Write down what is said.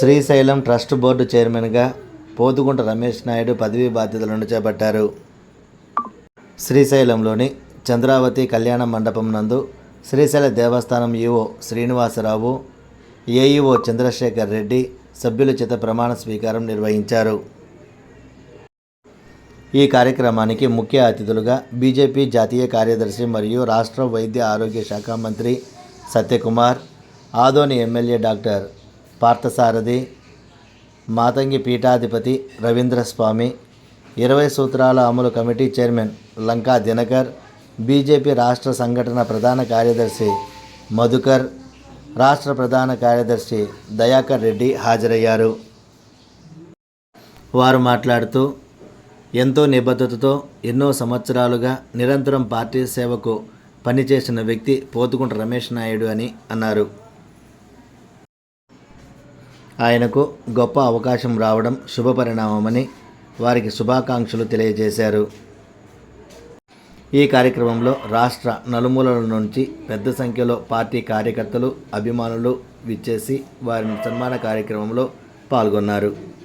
Srisailam trust board చైర్మన్గా పోతుగుంట రమేష్ నాయుడు పదవీ బాధ్యతలను చేపట్టారు శ్రీశైలంలోని చంద్రావతి కళ్యాణ మండపం నందు శ్రీశైల దేవస్థానం ఈవో శ్రీనివాసరావు ఏఈఓ చంద్రశేఖర్ రెడ్డి సభ్యుల చేత ప్రమాణ స్వీకారం నిర్వహించారు. ఈ కార్యక్రమానికి ముఖ్య అతిథులుగా బీజేపీ జాతీయ కార్యదర్శి మరియు రాష్ట్ర వైద్య ఆరోగ్య శాఖ మంత్రి సత్యకుమార్ ఆదోని ఎమ్మెల్యే డాక్టర్ పార్థసారథి మాతంగి పీఠాధిపతి రవీంద్రస్వామి ఇరవై సూత్రాల అమలు committee chairman Lanka Dinakar BJP రాష్ట్ర సంఘటన ప్రధాన కార్యదర్శి మధుకర్ రాష్ట్ర ప్రధాన కార్యదర్శి దయాకర్ రెడ్డి హాజరయ్యారు. వారు మాట్లాడుతూ ఎంతో నిబద్ధతతో ఎన్నో సంవత్సరాలుగా నిరంతరం పార్టీ సేవకు పనిచేసిన వ్యక్తి పోతుకుంట రమేష్ నాయుడు అని అన్నారు. ఆయనకు గొప్ప అవకాశం రావడం శుభపరిణామమని వారికి శుభాకాంక్షలు తెలియజేశారు. ఈ కార్యక్రమంలో రాష్ట్ర నలుమూలల నుంచి పెద్ద సంఖ్యలో పార్టీ కార్యకర్తలు అభిమానులు విచ్చేసి వారి సన్మాన కార్యక్రమంలో పాల్గొన్నారు.